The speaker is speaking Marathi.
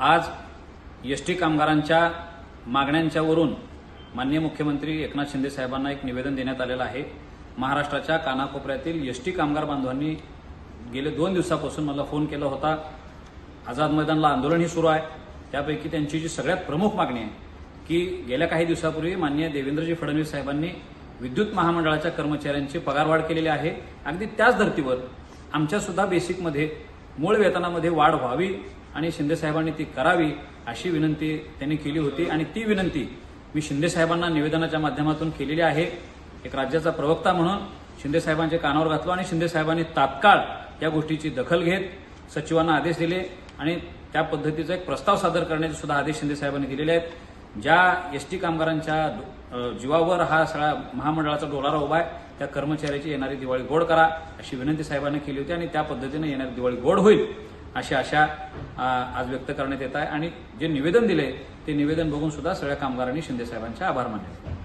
आज एस टी कामगारांच्या मागण्यांच्यावरून माननीय मुख्यमंत्री एकनाथ शिंदे साहेबांना एक निवेदन देण्यात आलेलं आहे. महाराष्ट्राच्या कानाकोपऱ्यातील एस टी कामगार बांधवांनी गेले दोन दिवसापासून मला फोन केला होता. आझाद मैदानला आंदोलनही सुरू आहे. त्यापैकी त्यांची जी सगळ्यात प्रमुख मागणी आहे की गेल्या काही दिवसापूर्वी माननीय देवेंद्रजी फडणवीस साहेबांनी विद्युत महामंडळाच्या कर्मचाऱ्यांची पगारवाढ केलेली आहे. अगदी त्याच धर्तीवर आमच्यासुद्धा बेसिकमध्ये मूळ वेतनामध्ये वाढ व्हावी आणि शिंदे साहेबांनी ती करावी अशी विनंती त्यांनी केली होती. आणि ती विनंती मी शिंदे साहेबांना निवेदनाच्या माध्यमातून केलेली आहे. एक राज्याचा प्रवक्ता म्हणून शिंदे साहेबांच्या कानावर घातलो आणि शिंदे साहेबांनी तात्काळ या गोष्टीची दखल घेत सचिवांना आदेश दिले आणि त्या पद्धतीचा एक प्रस्ताव सादर करण्याचे सुद्धा आदेश शिंदे साहेबांनी दिलेले आहेत. ज्या एस टी कामगारांच्या जीवावर हा सगळा महामंडळाचा डोलारा उभा आहे त्या कर्मचाऱ्याची येणारी दिवाळी गोड करा अशी विनंती साहेबांनी केली होती आणि त्या पद्धतीने येणारी दिवाळी गोड होईल. अशी आशा आज व्यक्त करण्यात येत आहे. आणि जे निवेदन दिले ते निवेदन बघून सुद्धा सगळ्या कामगारांनी शिंदे साहेबांचे आभार मानले.